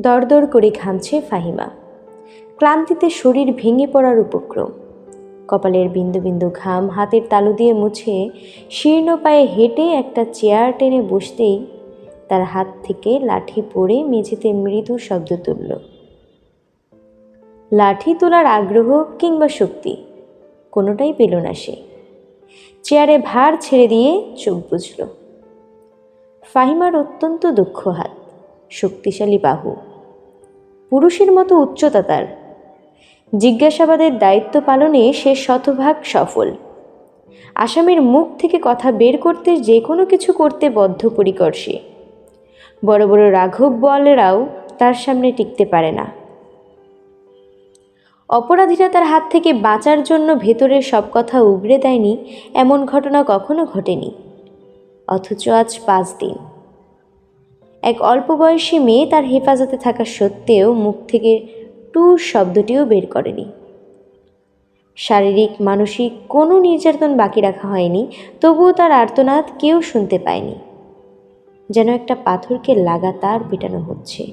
দরদর করে ঘামছে ফাহিমা। ক্লান্তিতে শরীর ভেঙে পড়ার উপক্রম। কপালের বিন্দু বিন্দু ঘাম হাতের তালু দিয়ে মুছে শীর্ণ পায়ে হেঁটে একটা চেয়ার টেনে বসতেই তার হাত থেকে লাঠি পড়ে মেঝেতে মৃদু শব্দ তুলল। লাঠি তোলার আগ্রহ কিংবা শক্তি কোনোটাই পেল না সে। চেয়ারে ভার ছেড়ে দিয়ে চোখ বুঝল ফাহিমার অত্যন্ত দুঃখ হাত, শক্তিশালী বাহু। পুরুষের মতো উচ্চতা তার। জিজ্ঞাসাবাদের দায়িত্ব পালনে সে শতভাগ সফল। আসামির মুখ থেকে কথা বের করতে যে কোনো কিছু করতে বদ্ধপরিকর সে। বড় বড় রাঘব বলেরাও তার সামনে টিকতে পারে না। অপরাধীরা তার হাত থেকে বাঁচার জন্য ভেতরের সব কথা উগড়ে দেয়নি, এমন ঘটনা কখনো ঘটেনি। অথচ আজ পাঁচ দিন। এক অল্প বয়সী মেয়ে তার হেফাজতে থাকা সত্ত্বেও মুখ থেকে টু শব্দটিও বের করেনি। শারীরিক, মানসিক কোনো নির্যাতন বাকি রাখা হয়নি, তবুও তার আর্তনাদ কেউ শুনতে পায়নি। যেন একটা পাথরকে লাগাতার পেটানো হচ্ছে।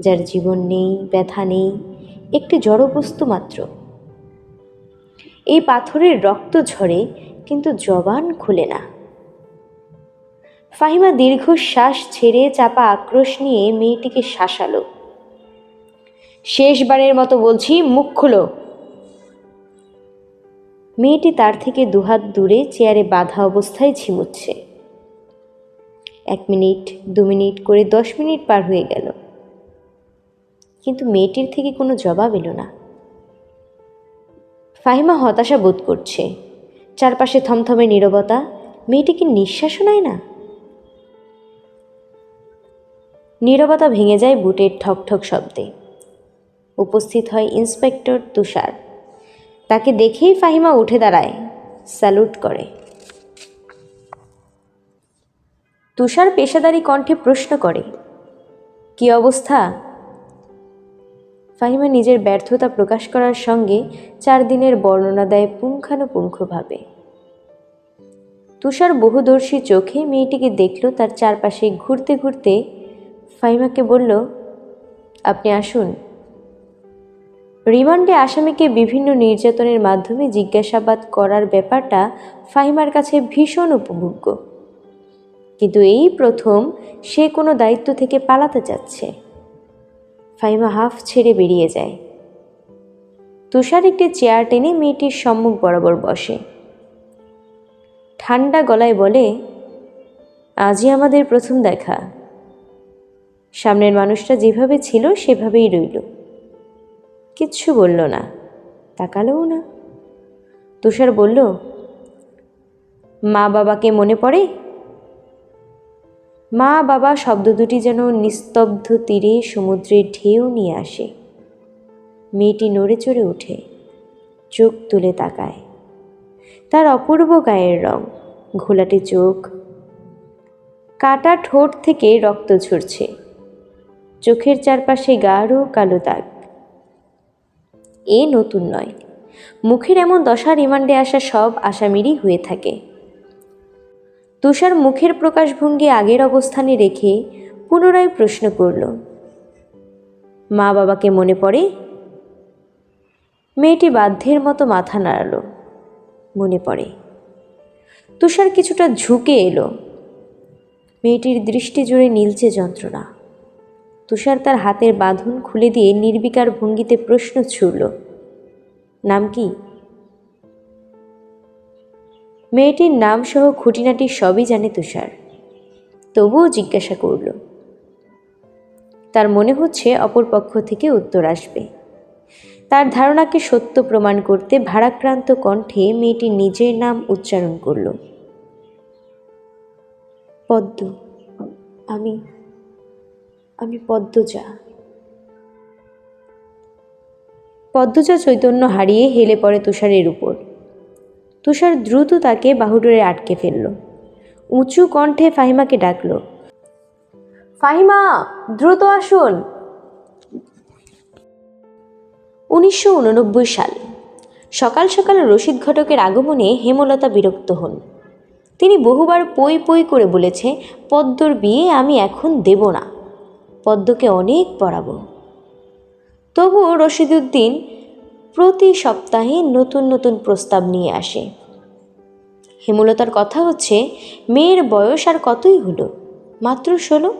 যার জীবন নেই, ব্যথা নেই, একটি জড়বস্তু মাত্র। এই পাথরের রক্ত ঝরে, কিন্তু জবান খুলে না। ফাহিমা দীর্ঘশ্বাস ছেড়ে চাপা আক্রোশ নিয়ে মেয়েটিকে শাসালো। শেষবারের মতো বলছি, মুখ খুলো। মেয়েটি তার থেকে দুহাত দূরে চেয়ারে বাঁধা অবস্থায় ঝিমুচ্ছে। এক মিনিট, দু মিনিট করে দশ মিনিট পার হয়ে গেল। কিন্তু মেয়েটির থেকে কোনো জবাব এলো না। ফাহিমা হতাশা বোধ করছে। চারপাশে থমথমে নীরবতা মেয়েটি কি নিঃশ্বাসও নেয় না। নীরবতা ভেঙে যায় বুটের ঠক ঠক শব্দে। উপস্থিত হয় ইন্সপেক্টর তুষার। তাকে দেখেই ফাহিমা উঠে দাঁড়ায়, স্যালুট করে। তুষার পেশাদারি কণ্ঠে প্রশ্ন করে, কি অবস্থা? ফাহিমা নিজের ব্যর্থতা প্রকাশ করার সঙ্গে চার দিনের বর্ণনা দেয় পুঙ্খানুপুঙ্খভাবে। তুষার বহুদর্শী চোখে মেয়েটিকে দেখল তার চারপাশে ঘুরতে ঘুরতে ফাহিমাকে বলল, আপনি আসুন। রিমান্ডে আসামিকে বিভিন্ন নির্যাতনের মাধ্যমে জিজ্ঞাসাবাদ করার ব্যাপারটা ফাহিমার কাছে ভীষণ উপভোগ্য। কিন্তু এই প্রথম সে কোনো দায়িত্ব থেকে পালাতে যাচ্ছে ফাহিমা হাফ ছেড়ে বেরিয়ে যায়। তুষার একটি চেয়ার টেনে মেয়েটির সম্মুখ বরাবর বসে। ঠান্ডা গলায় বলে, আজই আমাদের প্রথম দেখা। সামনের মানুষটা যেভাবে ছিল, সেভাবেই রইল। কিচ্ছু বলল না, তাকালোও না। তুষার বলল, মা বাবাকে মনে পড়ে? মা বাবা শব্দ দুটি যেন নিস্তব্ধ তীরে সমুদ্রের ঢেউ নিয়ে আসে। মেয়েটি নড়ে চড়ে ওঠে, চোখ তুলে তাকায়। তার অপূর্ব গায়ের রং, ঘোলাটে চোখ। কাটা ঠোঁট থেকে রক্ত ঝরছে। চোখের চারপাশে গাঢ় কালো দাগ। এ নতুন নয়। মুখের এমন দশা রিমান্ডে আসা সব আসামিরই হয়ে থাকে। তুষার মুখের প্রকাশভঙ্গি আগের অবস্থানে রেখে পুনরায় প্রশ্ন করল, মা বাবাকে মনে পড়ে? মেয়েটি বাধ্যের মতো মাথা নাড়াল, মনে পড়ে। তুষার কিছুটা ঝুঁকে এলো। মেয়েটির দৃষ্টি জুড়ে নীলচে যন্ত্রণা। তুষার তার হাতের বাঁধন খুলে দিয়ে নির্বিকার ভঙ্গিতে প্রশ্ন ছুড়ল, নাম কি? মেয়েটির নাম সহ খুঁটিনাটি সবই জানে তুষার। তবুও জিজ্ঞাসা করল, তার মনে হচ্ছে অপর পক্ষ থেকে উত্তর আসবে। তার ধারণাকে সত্য প্রমাণ করতে ভারাক্রান্ত কণ্ঠে মেয়েটি নিজের নাম উচ্চারণ করল, পদ্ম, আমি আমি পদ্মজা। পদ্মজা চৈতন্য হারিয়ে হেলে পড়ে তুষারের উপর। তুষার দ্রুত তাকে বাহুডোরে আটকে ফেলল। উঁচু কণ্ঠে ফাহিমাকে ডাকল, ফাহিমা, দ্রুত আসুন। উনিশশো উননব্বই সাল সকাল সকাল রশিদ ঘটকের আগমনে হেমলতা বিরক্ত হন। তিনি বহুবার পই পই করে বলেছে, পদ্মর বিয়ে আমি এখন দেব না। পদ্মকে অনেক পড়াবো। তবুও রশিদুদ্দিন প্রতি সপ্তাহে নতুন নতুন প্রস্তাব নিয়ে আসে। হেমলতার কথা হচ্ছে, মেয়ের বয়স আর কতই হলো? মাত্র ষোলো?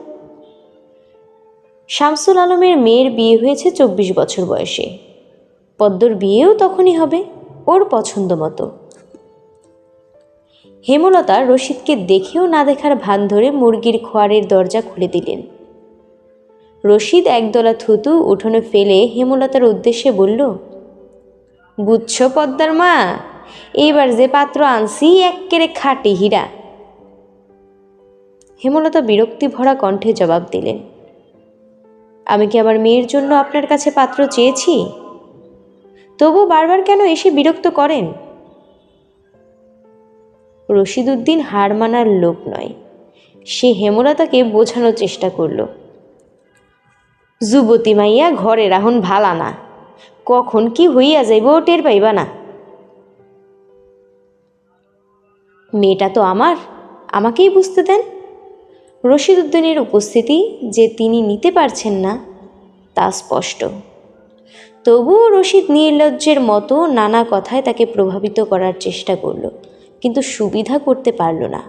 শামসুল আলমের মেয়ের বিয়ে হয়েছে চব্বিশ বছর বয়সে। পদ্মর বিয়েও তখনই হবে, ওর পছন্দ মতো হেমলতা রশিদকে দেখেও না দেখার ভান ধরে মুরগির খোয়ারের দরজা খুলে দিলেন। রশিদ একদলা থুতু উঠোনে ফেলে হেমলতার উদ্দেশ্যে বলল, বুঝছ পদ্মার মা এইবার যে পাত্র আনছি এক্কেরে খাটি হীরা। হেমলতা বিরক্তি ভরা কণ্ঠে জবাব দিলেন, আমি কি আমার মেয়ের জন্য আপনার কাছে পাত্র চেয়েছি? তবু বারবার কেন এসে বিরক্ত করেন? রশিদ উদ্দিন হার মানার লোক নয়, সে হেমলতাকে বোঝানোর চেষ্টা করল। যুবতী মাইয়া ঘরে রাহুন ভালা না। কখন কি হইয়া যাইব টের পাইবা না। মেয়েটা তো আমার, আমাকেই বুঝতে দেন। রশিদ উদ্দিনের উপস্থিতি যে তিনি নিতে পারছেন না, তা স্পষ্ট। তবুও রশিদ নির্লজ্জের মতো নানা কথায় তাকে প্রভাবিত করার চেষ্টা করল, কিন্তু সুবিধা করতে পারল না।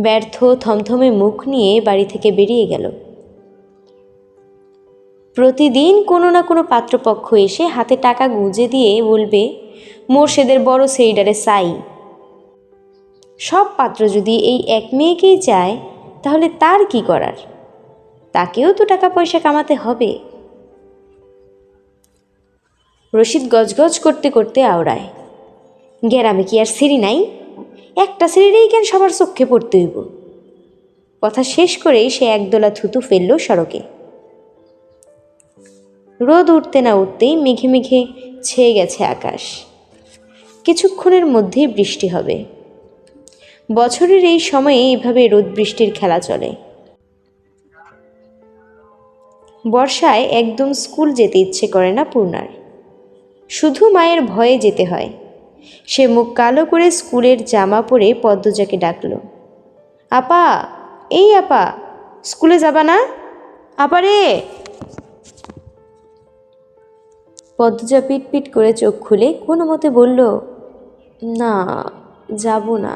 ব্যর্থ থমথমে মুখ নিয়ে বাড়ি থেকে বেরিয়ে গেল। প্রতিদিন কোনো না কোনো পাত্রপক্ষ এসে হাতে টাকা গুঁজে দিয়ে বলবে, মোর্শেদের বড় সেইডারে সাই। সব পাত্র যদি এই এক মেয়েকেই চায়, তাহলে তার কি করার? তাকেও তো টাকা পয়সা কামাতে হবে। রশিদ গজগজ করতে করতে আওড়ায়, গ্যারামে কি আর সিঁড়ি নাই? একটা সিঁড়িরেই কেন সবার চোখে পড়তে হইব। কথা শেষ করেই সে একদোলা থুতু ফেলল সড়কে। রোদ উঠতে না উঠতেই মেঘে মেঘে ছেয়ে গেছে আকাশ। কিছুক্ষণের মধ্যেই বৃষ্টি হবে। বছরের এই সময়ে এইভাবে রোদ বৃষ্টির খেলা চলে। বর্ষায় একদম স্কুল যেতে ইচ্ছে করে না পূর্ণার। শুধু মায়ের ভয়ে যেতে হয়। সে মুখ কালো করে স্কুলের জামা পরে পদ্মজাকে ডাকল, আপা, এই আপা, স্কুলে যাবা না? আপা রে পদ্মজা পিটপিট করে চোখ খুলে কোনো মতে বলল, না, যাব না।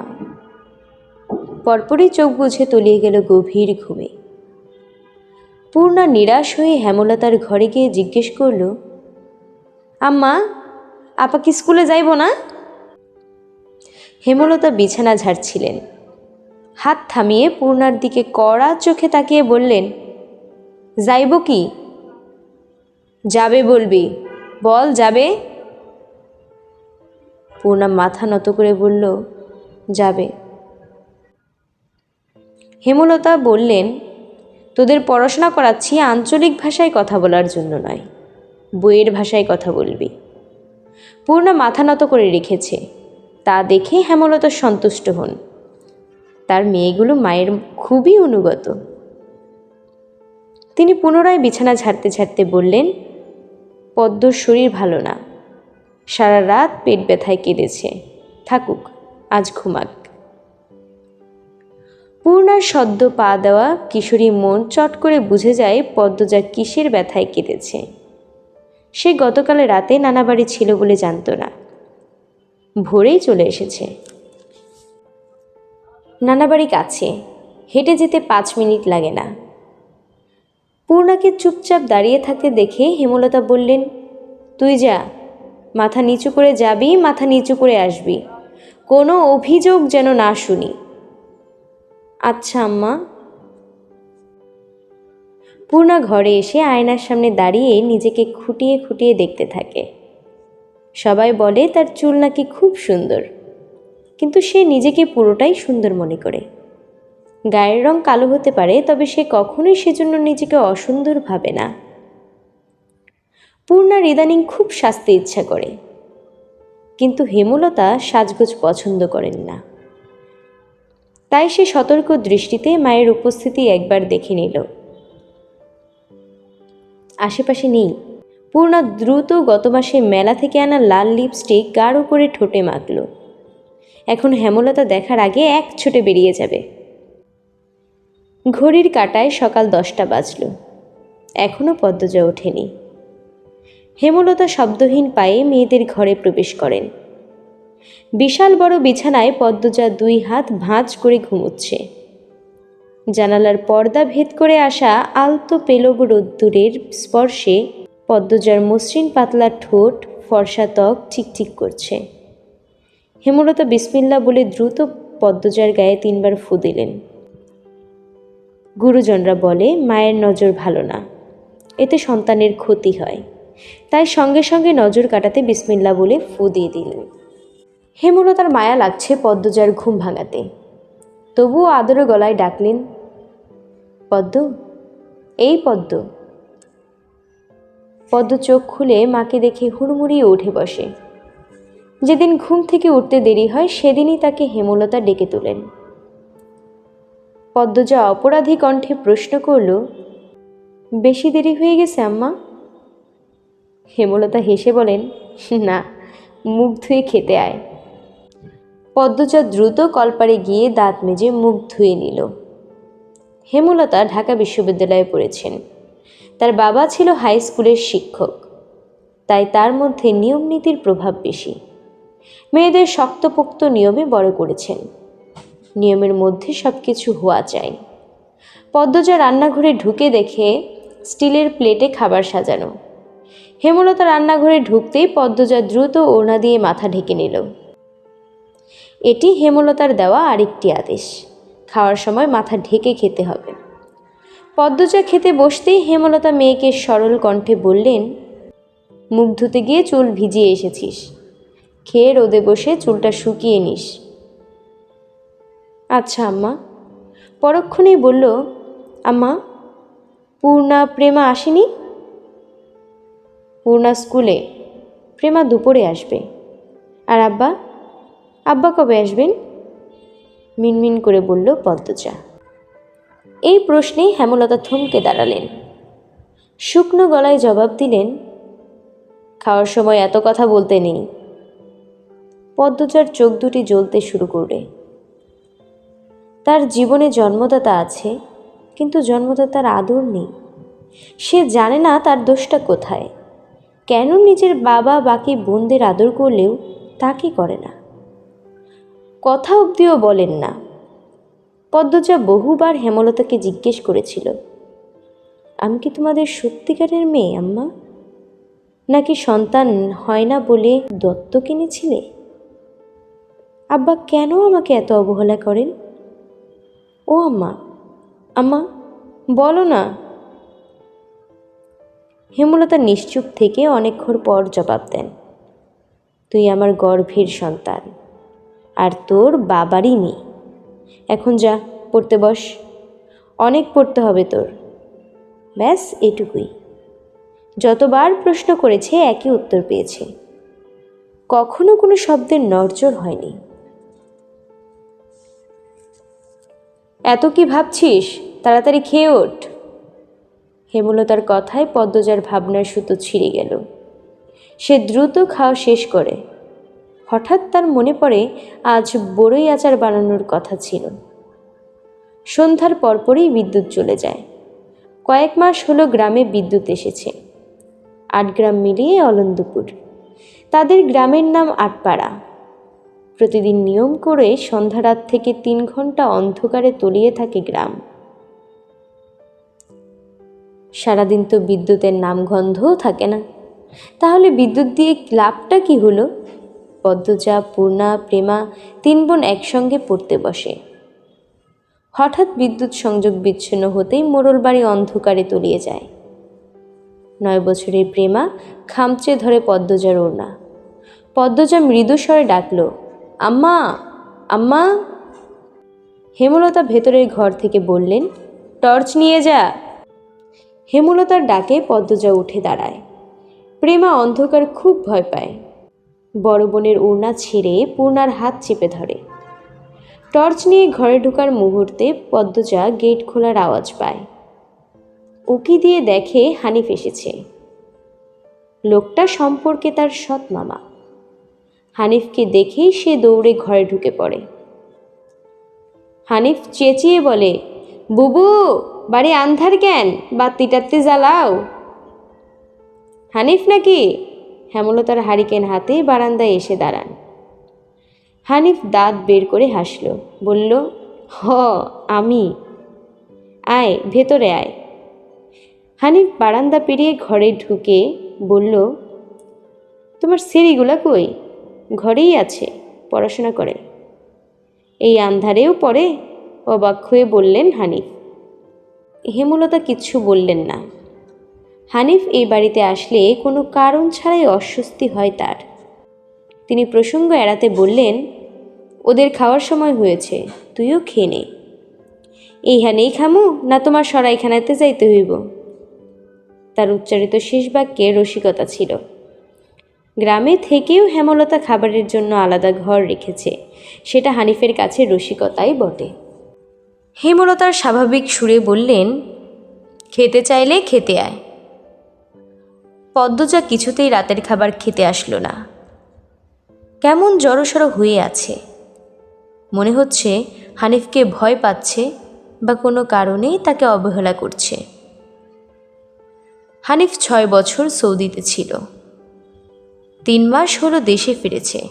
পরপরই চোখ বুঝে তলিয়ে গেল গভীর ঘুমে। পূর্ণা নিরাশ হয়ে হেমলতার ঘরে গিয়ে জিজ্ঞেস করল, আম্মা, আপা কি স্কুলে যাইব না? হেমলতা বিছানা ঝাড়ছিলেন। হাত থামিয়ে পূর্ণার দিকে কড়া চোখে তাকিয়ে বললেন, যাইব কি? যাবে বলবি। বল, যাবে? পূর্ণা মাথা নত করে বলল, যাবে। হেমলতা বললেন, তোদের পড়াশোনা করাচ্ছি আঞ্চলিক ভাষায় কথা বলার জন্য নয়, বইয়ের ভাষায় কথা বলবি। পূর্ণা মাথা নত করে রেখেছে, তা দেখে হেমলতা সন্তুষ্ট হন। তার মেয়েগুলো মায়ের খুবই অনুগত। তিনি পুনরায় বিছানা ঝাড়তে ঝাড়তে বললেন পদ্মর শরীর ভালো না। সারা রাত পেট ব্যথায় কেঁদেছে। থাকুক, আজ ঘুমাক। পূর্ণার সদ্য পা দেওয়া কিশোরী মন চট করে বুঝে যায় পদ্মজা কিসের ব্যথায় কেঁদেছে। সে গতকালে রাতে নানা বাড়ি ছিল বলে জানত না। ভোরেই চলে এসেছে। নানা বাড়ি কাছে। হেঁটে যেতে পাঁচ মিনিট লাগে না। পূর্ণাকে চুপচাপ দাঁড়িয়ে থাকতে দেখে হেমলতা বললেন, তুই যা, মাথা নিচু করে যাবি, মাথা নিচু করে আসবি। কোনো অভিযোগ যেন না শুনি। আচ্ছা আম্মা। পূর্ণা ঘরে এসে আয়নার সামনে দাঁড়িয়ে নিজেকে খুঁটিয়ে খুঁটিয়ে দেখতে থাকে। সবাই বলে, তার চুল নাকি খুব সুন্দর। কিন্তু সে নিজেকে পুরোটাই সুন্দর মনে করে। গায়ের রং কালো হতে পারে, তবে সে কখনোই সেজন্য নিজেকে অসুন্দর ভাবে না। পূর্ণার ইদানিং খুব সাজতে ইচ্ছা করে। কিন্তু হেমলতা সাজগোজ পছন্দ করেন না। তাই সে সতর্ক দৃষ্টিতে মায়ের উপস্থিতি একবার দেখে নিল। আশেপাশে নেই। পূর্ণা দ্রুত গত মাসে মেলা থেকে আনা লাল লিপস্টিক গাঢ় করে ঠোঁটে মাখল। এখন হেমলতা দেখার আগে এক ছুটে বেরিয়ে যাবে। ঘড়ির কাটায় সকাল দশটা বাজল। এখনও পদ্মজা ওঠেনি। হেমলতা শব্দহীন পায়ে মেয়েদের ঘরে প্রবেশ করেন। বিশাল বড় বিছানায় পদ্মজা দুই হাত ভাঁজ করে ঘুমোচ্ছে। জানালার পর্দা ভেদ করে আসা আলতো পেলব রোদ্দুরের স্পর্শে পদ্মজার মসৃণ পাতলা ঠোঁট, ফর্সা ত্বক চিকচিক করছে। হেমলতা বিসমিল্লা বলে দ্রুত পদ্মজার গায়ে তিনবার ফু দিলেন। গুরুজনরা বলে, মায়ের নজর ভালো না। এতে সন্তানের ক্ষতি হয়। তাই সঙ্গে সঙ্গে নজর কাটাতে বিসমিল্লা বলে ফু দিয়ে দিলেন। হেমলতার মায়া লাগছে পদ্মজার ঘুম ভাঙাতে। তবুও আদরে গলায় ডাকলেন, পদ্ম, এই পদ্ম। পদ্ম চোখ খুলে মাকে দেখে হুড়মুড়িয়ে উঠে বসে। যেদিন ঘুম থেকে উঠতে দেরি হয়, সেদিনই তাকে হেমলতা ডেকে তোলেন। পদ্মজা অপরাধী কণ্ঠে প্রশ্ন করল, বেশি দেরি হয়ে গেছে, আম্মা? হেমলতা হেসে বলেন, না, মুখ ধুয়ে খেতে আয়। পদ্মজা দ্রুত কলপারে গিয়ে দাঁত মেজে মুখ ধুয়ে নিল। হেমলতা ঢাকা বিশ্ববিদ্যালয়ে পড়েছেন। তার বাবা ছিল হাই স্কুলের শিক্ষক। তাই তার মধ্যে নিয়ম নীতির প্রভাব বেশি। মেয়েদের শক্তপোক্ত নিয়মে বড় করেছেন। নিয়মের মধ্যে সব কিছু হওয়া চাই। পদ্মজা রান্নাঘরে ঢুকে দেখে স্টিলের প্লেটে খাবার সাজানো। হেমলতা রান্নাঘরে ঢুকতেই পদ্মজা দ্রুত ওড়না দিয়ে মাথা ঢেকে নিল। এটি হেমলতার দেওয়া আরেকটি আদেশ। খাওয়ার সময় মাথা ঢেকে খেতে হবে। পদ্মজা খেতে বসতেই হেমলতা মেয়েকে সরল কণ্ঠে বললেন, মুখ ধুতে গিয়ে চুল ভিজিয়ে এসেছিস। খেয়ে রোদে বসে চুলটা শুকিয়ে নিস। আচ্ছা আম্মা। পরক্ষণেই বলল, আম্মা, পূর্ণা, প্রেমা আসেনি? পূর্ণা স্কুলে, প্রেমা দুপুরে আসবে। আর আব্বা? আব্বা কবে আসবেন? মিনমিন করে বলল পদ্মজা। এই প্রশ্নে হেমলতা থমকে দাঁড়ালেন। শুকনো গলায় জবাব দিলেন, খাওয়ার সময় এত কথা বলতে নেই। পদ্মচার চোখ দুটি জ্বলতে শুরু করবে তার জীবনে জন্মদাতা আছে, কিন্তু জন্মদাতার আদর নেই। সে জানে না তার দোষটা কোথায়। কেন নিজের বাবা বাকি বোনদের আদর করলেও তাকে করে না? কথা অবধিও বলেন না। পদ্মজা বহুবার হেমলতাকে জিজ্ঞেস করেছিল, আমি কি তোমাদের সত্যিকারের মেয়ে, আম্মা? নাকি সন্তান হয় না বলে দত্ত কিনেছিলে আব্বা, কেন আমাকে এত অবহেলা করেন? ও আম্মা আম্মা, বলো না। হেমলতা নিশ্চুপ থেকে অনেকক্ষণ পর জবাব দেন, তুই আমার গর্ভের সন্তান, আর তোর বাবারই মেয়ে। এখন যা, পড়তে বস। অনেক পড়তে হবে তোর। ব্যাস, এটুকুই। যতবার প্রশ্ন করেছে, একই উত্তর পেয়েছে। কখনো কোনো শব্দের নড়চড় হয়নি। এত কি ভাবছিস? তাড়াতাড়ি খেয়ে ওঠ। হেমলতার কথায় পদ্মজার ভাবনার সুতো ছিঁড়ে গেল। সে দ্রুত খাওয়া শেষ করে। হঠাৎ তার মনে পড়ে, আজ বড়ই আচার বানানোর কথা ছিল। সন্ধ্যার পরপরই বিদ্যুৎ চলে যায়। কয়েক মাস হলো গ্রামে বিদ্যুৎ এসেছে। আট গ্রাম মিলিয়ে অলন্দপুর তাদের গ্রামের নাম আটপাড়া। প্রতিদিন নিয়ম করে সন্ধ্যা রাত থেকে তিন ঘণ্টা অন্ধকারে তলিয়ে থাকে গ্রাম। সারাদিন তো বিদ্যুতের নামগন্ধও থাকে না। তাহলে বিদ্যুৎ দিয়ে লাভটা কি হলো? পদ্মজা, পূর্ণা, প্রেমা তিন বোন একসঙ্গে পড়তে বসে। হঠাৎ বিদ্যুৎ সংযোগ বিচ্ছিন্ন হতেই মোড়ল বাড়ি অন্ধকারে তলিয়ে যায়। নয় বছরের প্রেমা খামচে ধরে পদ্মজার ওড়না। পদ্মজা মৃদু স্বরে ডাকল আম্মা আম্মা। হেমলতা ভেতরের ঘর থেকে বললেন, টর্চ নিয়ে যা। হেমলতার ডাকে পদ্মজা উঠে দাঁড়ায়। প্রেমা অন্ধকার খুব ভয় পায়। বড় বোনের ওড়না ছেড়ে পূর্ণার হাত চেপে ধরে। টর্চ নিয়ে ঘরে ঢোকার মুহূর্তে পদ্মজা গেট খোলার আওয়াজ পায়। উকি দিয়ে দেখে হানিফ এসেছে। লোকটা সম্পর্কে তার সৎ মামা। হানিফকে দেখেই সে দৌড়ে ঘরে ঢুকে পড়ে। হানিফ চেঁচিয়ে বলে, বুবু, বাড়ি আন্ধার কেন? বাতি টাত্তি জ্বালাও। হানিফ নাকি? হেমলতার হারিকেন হাতে বারান্দায় এসে দাঁড়ান। হানিফ দাঁত বের করে হাসল, বলল, হ, আমি। আয়, ভেতরে আয়। হানিফ বারান্দা পেরিয়ে ঘরে ঢুকে বলল, তোমার সিঁড়িগুলা কই? ঘরেই আছে, পড়াশোনা করে। এই আন্ধারেও পড়ে, অবাক হয়ে বললেন হানিফ। হেমলতা কিচ্ছু বললেন না। হানিফ এই বাড়িতে আসলে কোনো কারণ ছাড়াই অস্বস্তি হয় তার। তিনি প্রসঙ্গ এড়াতে বললেন, ওদের খাওয়ার সময় হয়েছে, তুইও খেয়ে নে। এইখানেই খামু, না তোমার সরাইখানাতে যাইতে হইব। তার উচ্চারিত শেষ বাক্যে রসিকতা ছিল। গ্রামে থেকেও হেমলতা খাবারের জন্য আলাদা ঘর রেখেছে। সেটা হানিফের কাছে রসিকতাই বটে। হেমলতার স্বাভাবিক সুরে বললেন, খেতে চাইলে খেতে আয়। পদ্মজা কিছুতেই রাতের খাবার খেতে আসলো না। কেমন জড়সড় হয়ে আছে। মনে হচ্ছে হানিফকে ভয় পাচ্ছে বা কোনো কারণেই তাকে অবহেলা করছে। হানিফ ছয় বছর সৌদিতে ছিল। তিন মাস হলো দেশে ফিরেছে।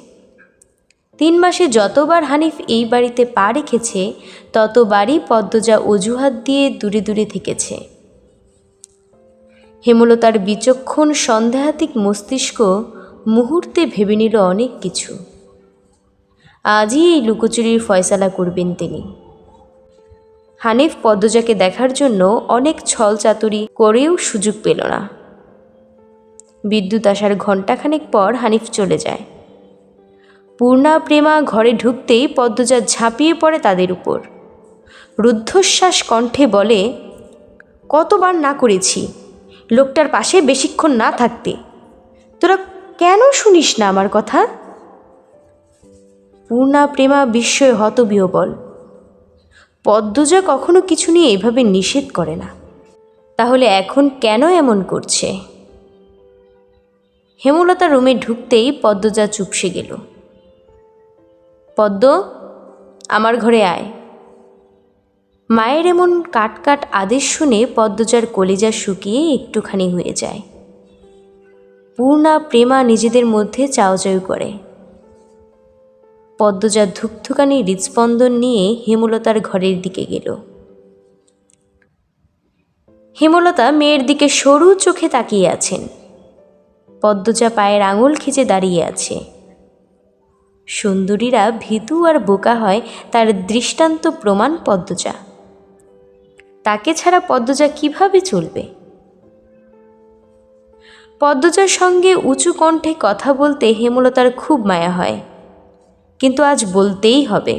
তিন মাসে যতবার হানিফ এই বাড়িতে পা রেখেছে, ততবারই পদ্মজা অজুহাত দিয়ে দূরে দূরে থেকেছে। হেমলতার বিচক্ষণ সন্দেহাতিক মস্তিষ্ক মুহূর্তে ভেবে নিল অনেক কিছু। আজই এই লুকোচুরির ফয়সালা করবেন তিনি। হানিফ পদ্মজাকে দেখার জন্য অনেক ছল চাতুরি করেও সুযোগ পেল না। বিদ্যুৎ আসার ঘণ্টাখানেক পর হানিফ চলে যায়। পূর্ণা প্রেমা ঘরে ঢুকতেই পদ্মজা ঝাঁপিয়ে পড়ে তাদের উপর। রুদ্ধশ্বাস কণ্ঠে বলে, কতবার না করেছি। লোকটার পাশে বেশিক্ষণ না থাকতে। তোরা কেন শুনিস না আমার কথা? পূর্ণা প্রেমা বিস্ময়ে হতবিহবল। পদ্মজা কখনো কিছু নিয়ে এভাবে নিষেধ করে না। তাহলে এখন কেন এমন করছে? হেমলতা রুমে ঢুকতেই পদ্মজা চুপসে গেল। পদ্ম, আমার ঘরে আয়। মায়ের এমন কাট কাট আদেশ শুনে পদ্মজার কলিজা শুকিয়ে একটুখানি হয়ে যায়। পূর্ণা, প্রেমা নিজেদের মধ্যে চাওচাও করে। পদ্মজা ধুকধুকানি হৃদস্পন্দন নিয়ে হেমলতার ঘরের দিকে গেল। হেমলতা মেয়ের দিকে সরু চোখে তাকিয়ে আছেন। পদ্মজা পায়ের আঙুল খিচে দাঁড়িয়ে আছে। সুন্দরীরা ভীতু আর বোকা হয় তার দৃষ্টান্ত প্রমাণ পদ্মজা। তাকে ছাড়া পদ্মজা কীভাবে চলবে? পদ্মজার সঙ্গে উঁচু কণ্ঠে কথা বলতে হেমলতার খুব মায়া হয়। কিন্তু আজ বলতেই হবে।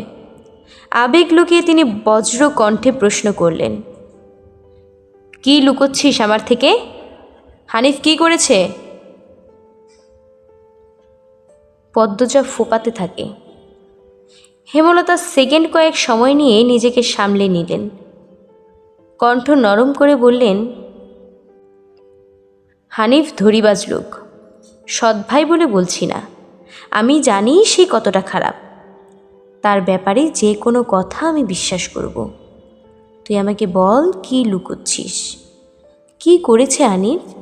আবেগ লুকিয়ে তিনি বজ্র কণ্ঠে প্রশ্ন করলেন, কি লুকোচ্ছিস আমার থেকে? হানিফ কি করেছে? পদ্মজা ফোপাতে থাকে। হেমলতা সেকেন্ড কয়েক সময় নিয়ে নিজেকে সামলে নিলেন। কণ্ঠ নরম করে বললেন, হানিফ ধরিবাজ লোক, সৎ ভাই বলে বলছি না। আমি জানি সে কতটা খারাপ। তার ব্যাপারে যে কোনো কথা আমি বিশ্বাস করব। তুই আমাকে বল কি লুকোচ্ছিস? কি করেছে আনিফ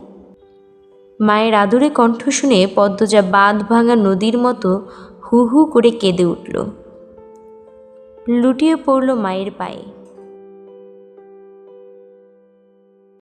মায়ের আদরে কণ্ঠ শুনে পদ্মজা বাঁধ ভাঙা নদীর মতো হু হু করে কেঁদে উঠল। লুটিয়ে পড়ল মায়ের পায়ে।